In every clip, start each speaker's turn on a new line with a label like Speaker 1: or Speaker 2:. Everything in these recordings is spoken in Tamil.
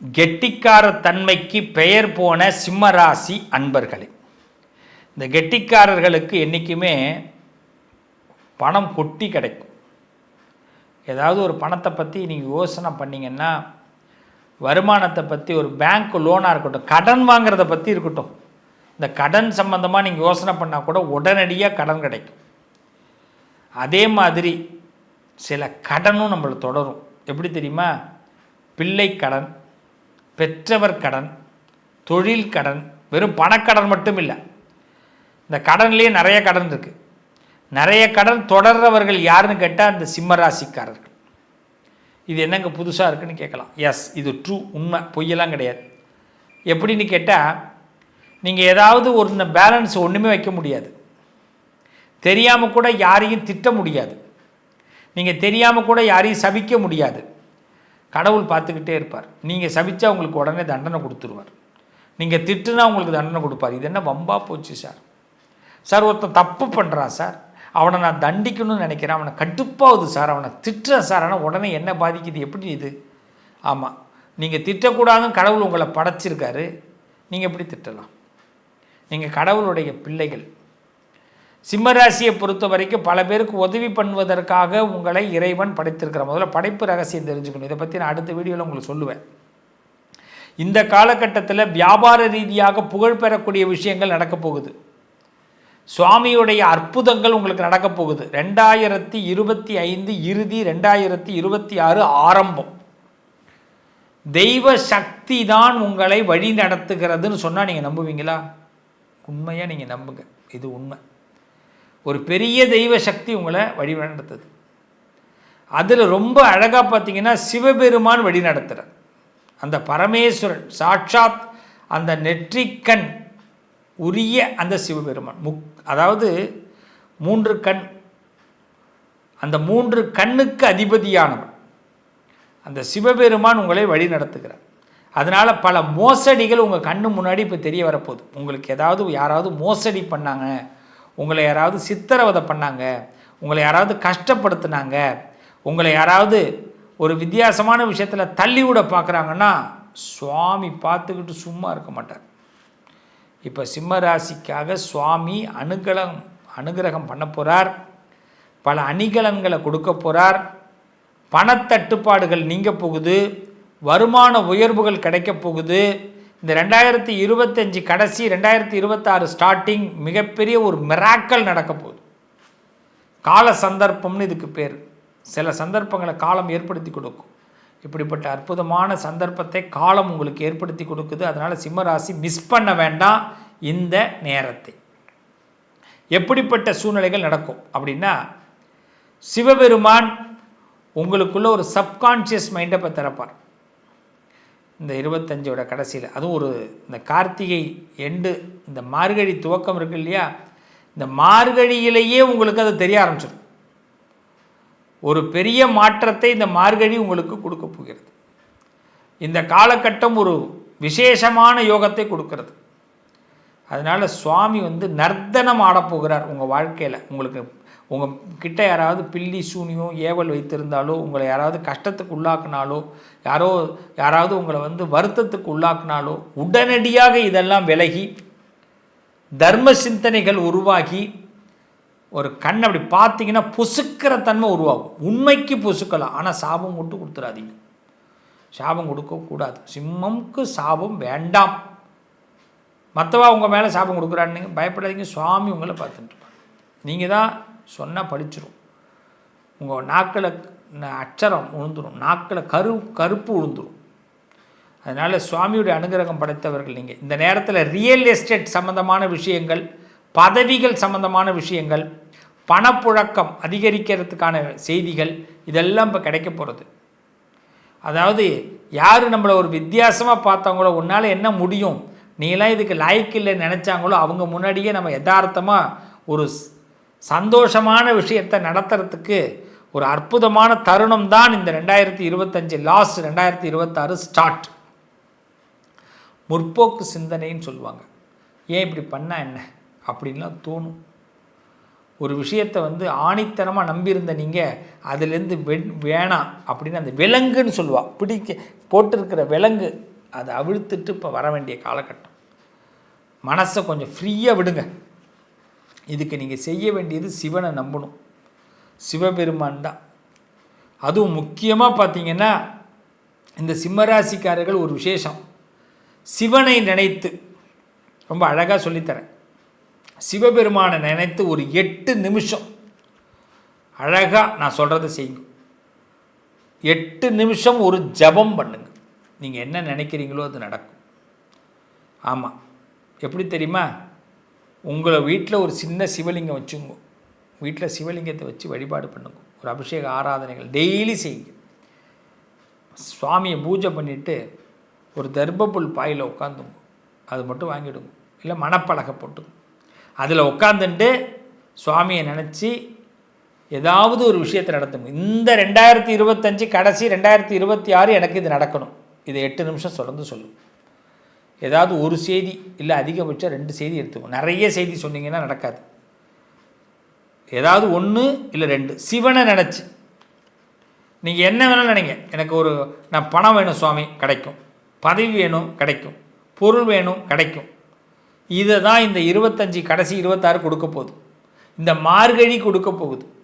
Speaker 1: கெட்டிக்கார தன்மைக்கு பெயர் போன சிம்மராசி அன்பர்களே. இந்த கெட்டிக்காரர்களுக்கு என்றைக்குமே பணம் கொட்டி கிடைக்கும். ஏதாவது ஒரு பணத்தை பற்றி நீங்கள் யோசனை பண்ணிங்கன்னா வருமானத்தை பற்றி ஒரு பேங்க் லோனாக இருக்கட்டும் கடன் வாங்குறத பற்றி இருக்கட்டும் இந்த கடன் சம்மந்தமாக நீங்கள் யோசனை பண்ணால் கூட உடனடியாக கடன் கிடைக்கும். அதே மாதிரி சில கடனும் நம்மளை தொடரும். எப்படி தெரியுமா? பிள்ளை கடன் பெற்றவர் கடன் தொழில் கடன் வெறும் பணக்கடன் மட்டும் இல்லை இந்த கடன்லேயே நிறைய கடன் இருக்குது நிறைய கடன் தொடர்றவர்கள் யாருன்னு கேட்டால் அந்த சிம்மராசிக்காரர்கள். இது என்னங்க புதுசாக இருக்குன்னு கேட்கலாம். எஸ் இது ட்ரூ உண்மை பொய்யெல்லாம் கிடையாது. எப்படின்னு கேட்டால் நீங்கள் ஏதாவது ஒரு பேலன்ஸ் ஒன்றுமே வைக்க முடியாது. தெரியாமல் கூட யாரையும் திட்ட முடியாது. நீங்கள் தெரியாமல் கூட யாரையும் சபிக்க முடியாது. கடவுள் பார்த்துக்கிட்டே இருப்பார். நீங்கள் சபிச்சா உங்களுக்கு உடனே தண்டனை கொடுத்துருவார். நீங்கள் திட்டுனா உங்களுக்கு தண்டனை கொடுப்பார். இது என்ன வம்பா போச்சு சார்? சார் ஒருத்தன் தப்பு பண்ணுறான் சார். அவனை நான் தண்டிக்கணும்னு நினைக்கிறேன். அவனை கட்டுப்பாகுது சார். அவனை திட்டுறேன் சார். ஆனால் உடனே என்ன பாதிக்குது? எப்படி இது? ஆமாம் நீங்கள் திட்டக்கூடாதுன்னு கடவுள் உங்களை படைச்சிருக்காரு. நீங்கள் எப்படி திட்டலாம்? நீங்கள் கடவுளுடைய பிள்ளைகள். சிம்மராசியை பொறுத்த வரைக்கும் பல பேருக்கு உதவி பண்ணுவதற்காக உங்களை இறைவன் படைத்திருக்கிற முதல்ல படைப்பு ரகசியம் தெரிஞ்சுக்கணும். இதை பற்றி நான் அடுத்த வீடியோவில் உங்களுக்கு சொல்லுவேன். இந்த காலகட்டத்தில் வியாபார ரீதியாக புகழ் பெறக்கூடிய விஷயங்கள் நடக்கப் போகுது. சுவாமியுடைய அற்புதங்கள் உங்களுக்கு நடக்கப் போகுது. ரெண்டாயிரத்தி இருபத்தி ஐந்து இறுதி ரெண்டாயிரத்தி இருபத்தி ஆறு ஆரம்பம். தெய்வ சக்தி தான் உங்களை வழி நடத்துகிறதுன்னு சொன்னால் நீங்கள் நம்புவீங்களா? உண்மையாக நீங்கள் நம்புங்க. இது உண்மை. ஒரு பெரிய தெய்வ சக்தி உங்களை வழி நடத்துது அதில் ரொம்ப அழகாக பார்த்தீங்கன்னா சிவபெருமான் வழி நடத்துகிறார் அந்த பரமேஸ்வரன் சாட்சாத் அந்த நெற்றிக்கண் உரிய அந்த சிவபெருமான். முக் அதாவது மூன்று கண். அந்த மூன்று கண்ணுக்கு அதிபதியானவன். அந்த சிவபெருமான் உங்களை வழி நடத்துகிறார் அதனால் பல மோசடிகள் உங்கள் கண்ணு முன்னாடி இப்போ தெரிய வரப்போகுது. உங்களுக்கு ஏதாவது யாராவது மோசடி பண்ணாங்க உங்களை யாராவது சித்திரவதை பண்ணாங்க உங்களை யாராவது கஷ்டப்படுத்தினாங்க உங்களை யாராவது ஒரு வித்தியாசமான விஷயத்தில் தள்ளி விட பார்க்குறாங்கன்னா சுவாமி பார்த்துக்கிட்டு சும்மா இருக்க மாட்டார். இப்போ சிம்ம ராசிக்காக சுவாமி அனுகலம் அனுகிரகம் பண்ண போகிறார் பல அணிகலன்களை கொடுக்க போகிறார் பணத்தட்டுப்பாடுகள் நீங்க போகுது வருமான உயர்வுகள் கிடைக்க போகுது இந்த ரெண்டாயிரத்தி இருபத்தஞ்சி கடைசி ரெண்டாயிரத்தி இருபத்தாறு ஸ்டார்டிங் மிகப்பெரிய ஒரு மிராக்கல் நடக்க போகுது. கால சந்தர்ப்பம்னு இதுக்கு பேர். சில சந்தர்ப்பங்களை காலம் ஏற்படுத்தி கொடுக்கும். இப்படிப்பட்ட அற்புதமான சந்தர்ப்பத்தை காலம் உங்களுக்கு ஏற்படுத்தி கொடுக்குது. அதனால் சிம்மராசி மிஸ் பண்ண வேண்டாம் இந்த நேரத்தை. எப்படிப்பட்ட சூழ்நிலைகள் நடக்கும் அப்படின்னா சிவபெருமான் உங்களுக்குள்ள ஒரு சப்கான்ஷியஸ் மைண்டை இப்போ திறப்பார் இந்த இருபத்தஞ்சோட கடைசியில். அதுவும் ஒரு இந்த கார்த்திகை எண்டு இந்த மார்கழி துவக்கம் இருக்கு இல்லையா? இந்த மார்கழியிலேயே உங்களுக்கு அது தெரிய ஆரம்பிச்சிடும். ஒரு பெரிய மாற்றத்தை இந்த மார்கழி உங்களுக்கு கொடுக்க போகிறது. இந்த காலகட்டம் ஒரு விசேஷமான யோகத்தை கொடுக்கறது. அதனால் சுவாமி வந்து நர்த்தனம் ஆடப்போகிறார் உங்கள் வாழ்க்கையில். உங்களுக்கு உங்கள் கிட்ட யாராவது பில்லி சூனியம் ஏவல் வைத்திருந்தாலோ உங்களை யாராவது கஷ்டத்துக்கு உள்ளாக்குனாலோ யாரோ யாராவது உங்களை வந்து வருத்தத்துக்கு உள்ளாக்குனாலோ உடனடியாக இதெல்லாம் விலகி தர்ம சிந்தனைகள் உருவாகி ஒரு கண் அப்படி பார்த்தீங்கன்னா பொசுக்கிற தன்மை உருவாகும். உண்மைக்கு பொசுக்கலாம். ஆனால் சாபம் மட்டும் கொடுத்துடாதீங்க சாபம் கொடுக்கக்கூடாது சிம்மம்க்கு சாபம் வேண்டாம். மற்றவா உங்கள் மேலே சாபம் கொடுக்குறான்னு பயப்படாதீங்க. சுவாமி உங்களை பார்த்துட்டு நீங்கள் தான் சொன்னால் படிச்சிடும் உங்கள் நாக்கில் அச்சரம் உழுந்துடும் நாக்கில் கரு கருப்பு உழுந்துடும் அதனால் சுவாமியுடைய அனுகிரகம் படைத்தவர்கள் நீங்கள் இந்த நேரத்தில் ரியல் எஸ்டேட் சம்மந்தமான விஷயங்கள் பதவிகள் சம்மந்தமான விஷயங்கள் பணப்புழக்கம் அதிகரிக்கிறதுக்கான செய்திகள் இதெல்லாம் இப்போ கிடைக்க போகிறது அதாவது யார் நம்மளை ஒரு வித்தியாசமாக பார்த்தாங்களோ உன்னால் என்ன முடியும்? நீலாம் இதுக்கு லாய்க்கு இல்லை நினச்சாங்களோ அவங்க முன்னாடியே நம்ம யதார்த்தமாக ஒரு சந்தோஷமான விஷயத்தை நடத்துறதுக்கு ஒரு அற்புதமான தருணம் தான் இந்த ரெண்டாயிரத்தி இருபத்தஞ்சு லாஸ்ட் ரெண்டாயிரத்தி இருபத்தாறு ஸ்டார்ட் முற்போக்கு சிந்தனைன்னு சொல்லுவாங்க. ஏன் இப்படி பண்ணால் என்ன? அப்படின்லாம் தோணும். ஒரு விஷயத்தை வந்து ஆணித்தனமாக நம்பியிருந்த நீங்கள் அதுலேருந்து வெ வேணாம் அப்படின்னு அந்த விலங்குன்னு சொல்லுவாள் பிடிக்க போட்டிருக்கிற விலங்கு அதை அவிழ்த்துட்டு இப்போ வர வேண்டிய காலகட்டம். மனசை கொஞ்சம் ஃப்ரீயாக விடுங்க. இதுக்கு நீங்கள் செய்ய வேண்டியது சிவனை நம்பணும். சிவபெருமான் தான். அதுவும் முக்கியமாக பார்த்தீங்கன்னா இந்த சிம்மராசிக்காரர்கள் ஒரு விசேஷம். சிவனை நினைத்து ரொம்ப அழகாக சொல்லித்தரேன். சிவபெருமானை நினைத்து ஒரு எட்டு நிமிஷம் அழகாக நான் சொல்கிறத செய்யுங்க. எட்டு நிமிஷம் ஒரு ஜபம் பண்ணுங்க. நீங்கள் என்ன நினைக்கிறீங்களோ அது நடக்கும். ஆமாம் எப்படி தெரியுமா? உங்களை வீட்டில் ஒரு சின்ன சிவலிங்கம் வச்சுங்க. வீட்டில் சிவலிங்கத்தை வச்சு வழிபாடு பண்ணுங்க. ஒரு அபிஷேக ஆராதனைகள் டெய்லி செய்யுங்க. சுவாமியை பூஜை பண்ணிவிட்டு ஒரு தர்ப்பப்புல் பாயில் உட்காந்துங்க அது மட்டும் வாங்கிடுங்க. இல்லை மணப்பலகை போட்டுங்க. அதில் உட்காந்துட்டு சுவாமியை நினச்சி ஏதாவது ஒரு விஷயத்தை நடத்தணும் இந்த ரெண்டாயிரத்தி இருபத்தஞ்சி கடைசி ரெண்டாயிரத்தி இருபத்தி ஆறு எனக்கு இது நடக்கணும். இதை எட்டு நிமிஷம் தொடர்ந்து சொல்லும். ஏதாவது ஒரு செய்தி இல்லை அதிகபட்சம் ரெண்டு செய்தி எடுத்துக்கணும் நிறைய செய்தி சொன்னீங்கன்னா நடக்காது. ஏதாவது ஒன்று இல்லை ரெண்டு. சிவனை நினச்சி. நீங்கள் என்ன வேணாலும் நினைங்க. எனக்கு ஒரு நான் பணம் வேணும் சுவாமி கிடைக்கும். பதவி வேணும் கிடைக்கும். பொருள் வேணும் கிடைக்கும். இதை தான் இந்த இருபத்தஞ்சி கடைசி இருபத்தாறு கொடுக்க போகுது. இந்த மார்கழி கொடுக்க போகுது.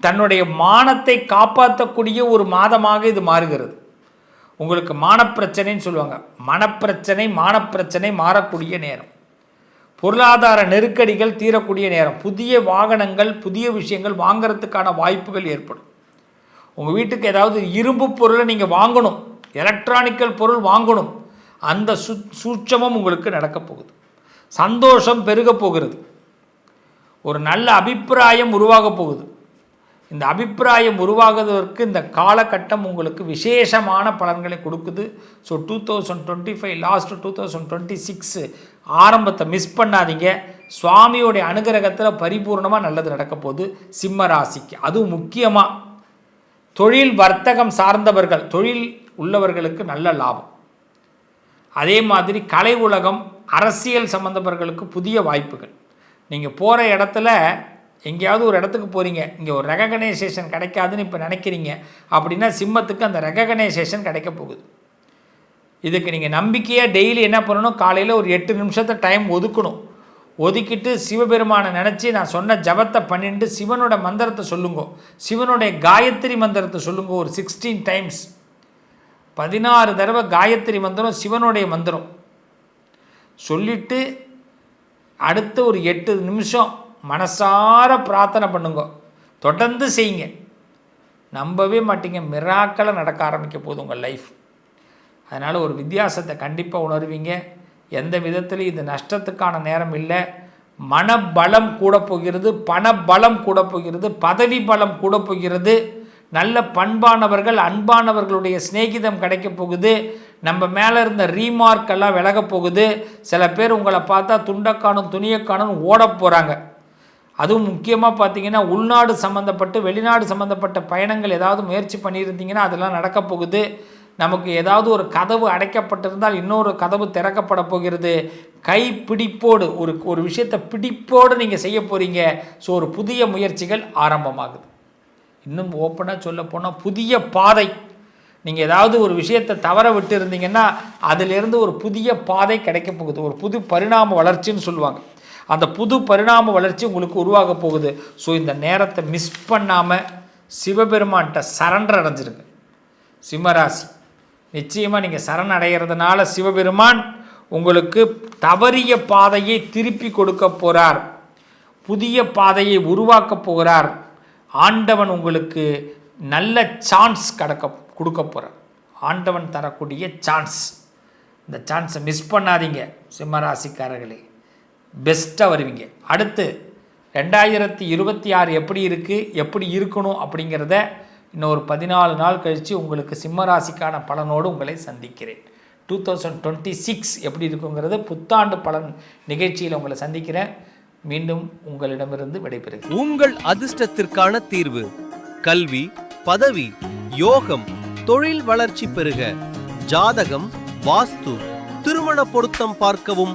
Speaker 1: தன்னுடைய மானத்தை காப்பாற்றக்கூடிய ஒரு மாதமாக இது மாறுகிறது. உங்களுக்கு மானப்பிரச்சனைன்னு சொல்லுவாங்க. மனப்பிரச்சனை மானப்பிரச்சனை மாறக்கூடிய நேரம். பொருளாதார நெருக்கடிகள் தீரக்கூடிய நேரம். புதிய வாகனங்கள் புதிய விஷயங்கள் வாங்கிறதுக்கான வாய்ப்புகள் ஏற்படும். உங்கள் வீட்டுக்கு ஏதாவது இரும்பு பொருளை நீங்கள் வாங்கணும். எலக்ட்ரானிக்கல் பொருள் வாங்கணும். அந்த சு சூட்சமும் உங்களுக்கு நடக்கப் போகுது. சந்தோஷம் பெருகப் போகிறது. ஒரு நல்ல அபிப்பிராயம் உருவாக போகுது. இந்த அபிப்பிராயம் உருவாகுவதற்கு இந்த காலகட்டம் உங்களுக்கு விசேஷமான பலன்களை கொடுக்குது. So two thousand twenty five last two thousand twenty six ஆரம்பத்தை மிஸ் பண்ணாதீங்க. சுவாமியோடைய அனுகிரகத்தில் பரிபூர்ணமாக நல்லது நடக்க போகுது. சிம்ம ராசிக்கு. அதுவும் முக்கியமாக தொழில் வர்த்தகம் சார்ந்தவர்கள் தொழில் உள்ளவர்களுக்கு நல்ல லாபம். அதே மாதிரி கலை உலகம் அரசியல் சம்மந்தப்பவர்களுக்கு புதிய வாய்ப்புகள். நீங்கள் போகிற இடத்துல எங்கேயாவது ஒரு இடத்துக்கு போகிறீங்க இங்கே ஒரு ரெகனைசேஷன் கிடைக்காதுன்னு இப்போ நினைக்கிறீங்க அப்படின்னா சிம்மத்துக்கு அந்த ரெகனைசேஷன் கிடைக்க போகுது. இதுக்கு நீங்கள் நம்பிக்கையாக டெய்லி என்ன பண்ணணும்? காலையில் ஒரு எட்டு நிமிஷத்தை டைம் ஒதுக்கணும். ஒதுக்கிட்டு சிவபெருமானை நினச்சி நான் சொன்ன ஜபத்தை பண்ணிட்டு சிவனோட மந்திரத்தை சொல்லுங்க. சிவனுடைய காயத்ரி மந்திரத்தை சொல்லுங்க ஒரு சிக்ஸ்டீன் டைம்ஸ் பதினாறு தடவை காயத்ரி மந்திரம் சிவனுடைய மந்திரம். சொல்லிவிட்டு அடுத்த ஒரு எட்டு நிமிஷம் மனசார பிரார்த்தனை பண்ணுங்க. தொடர்ந்து செய்யுங்க. நம்பவே மாட்டீங்க. மிராக்களை நடக்க ஆரம்பிக்க போகுது உங்கள் லைஃப் அதனால் ஒரு வித்தியாசத்தை கண்டிப்பாக உணர்வீங்க. எந்த விதத்துலையும் இது நஷ்டத்துக்கான நேரம் இல்லை. மனபலம் கூட போகிறது பணபலம் கூட போகிறது பதவி பலம் கூட போகிறது. நல்ல பண்பானவர்கள் அன்பானவர்களுடைய சிநேகிதம் கிடைக்க போகுது. நம்ம மேலே இருந்த ரீமார்க்கெல்லாம் விலக போகுது. சில பேர் உங்களை பார்த்தா துண்டக்கானும் துணியக்கானும் ஓட போகிறாங்க அதுவும் முக்கியமாக பார்த்தீங்கன்னா உள்நாடு சம்மந்தப்பட்டு வெளிநாடு சம்மந்தப்பட்ட பயணங்கள் ஏதாவது முயற்சி பண்ணியிருந்தீங்கன்னா அதெல்லாம் நடக்க போகுது. நமக்கு ஏதாவது ஒரு கதவு அடைக்கப்பட்டிருந்தால் இன்னொரு கதவு திறக்கப்பட போகிறது. கை பிடிப்போடு ஒரு ஒரு விஷயத்தை பிடிப்போடு நீங்கள் செய்ய போகிறீங்க ஸோ ஒரு புதிய முயற்சிகள் ஆரம்பமாகுது. இன்னும் ஓப்பனாக சொல்ல போனால் புதிய பாதை. நீங்கள் ஏதாவது ஒரு விஷயத்தை தவற விட்டு இருந்தீங்கன்னா அதிலிருந்து ஒரு புதிய பாதை கிடைக்க போகுது. ஒரு புது பரிணாம வளர்ச்சின்னு சொல்லுவாங்க. அந்த புது பரிணாம வளர்ச்சி உங்களுக்கு உருவாக போகுது. ஸோ இந்த நேரத்தை மிஸ் பண்ணாமல் சிவபெருமான்கிட்ட சரண்டர் அடைஞ்சிருங்க. சிம்மராசி நிச்சயமாக நீங்கள் சரண் அடைகிறதுனால சிவபெருமான் உங்களுக்கு தவறிய பாதையை திருப்பி கொடுக்க போகிறார் புதிய பாதையை உருவாக்க போகிறார். ஆண்டவன் உங்களுக்கு நல்ல சான்ஸ் கடக்க கொடுக்க போகிறார் ஆண்டவன் தரக்கூடிய சான்ஸ் இந்த சான்ஸை மிஸ் பண்ணாதீங்க சிம்மராசிக்காரர்களே. பெஸ்ட்டாக வருவீங்க. அடுத்து ரெண்டாயிரத்தி இருபத்தி ஆறு எப்படி இருக்குது எப்படி இருக்கணும் அப்படிங்கிறத இன்னும் ஒரு பதினாலு நாள் கழித்து உங்களுக்கு சிம்மராசிக்கான பலனோடு உங்களை சந்திக்கிறேன். டூ தௌசண்ட் டுவெண்ட்டி சிக்ஸ் எப்படி இருக்குங்கிறது புத்தாண்டு பலன் நிகழ்ச்சியில் உங்களை சந்திக்கிறேன். மீண்டும் உங்களிடமிருந்து விடைபெறுகிறேன்.
Speaker 2: உங்கள் அதிர்ஷ்டத்திற்கான தீர்வு கல்வி பதவி யோகம் தொழில் வளர்ச்சி பெருக ஜாதகம் வாஸ்து திருமண பொருத்தம் பார்க்கவும்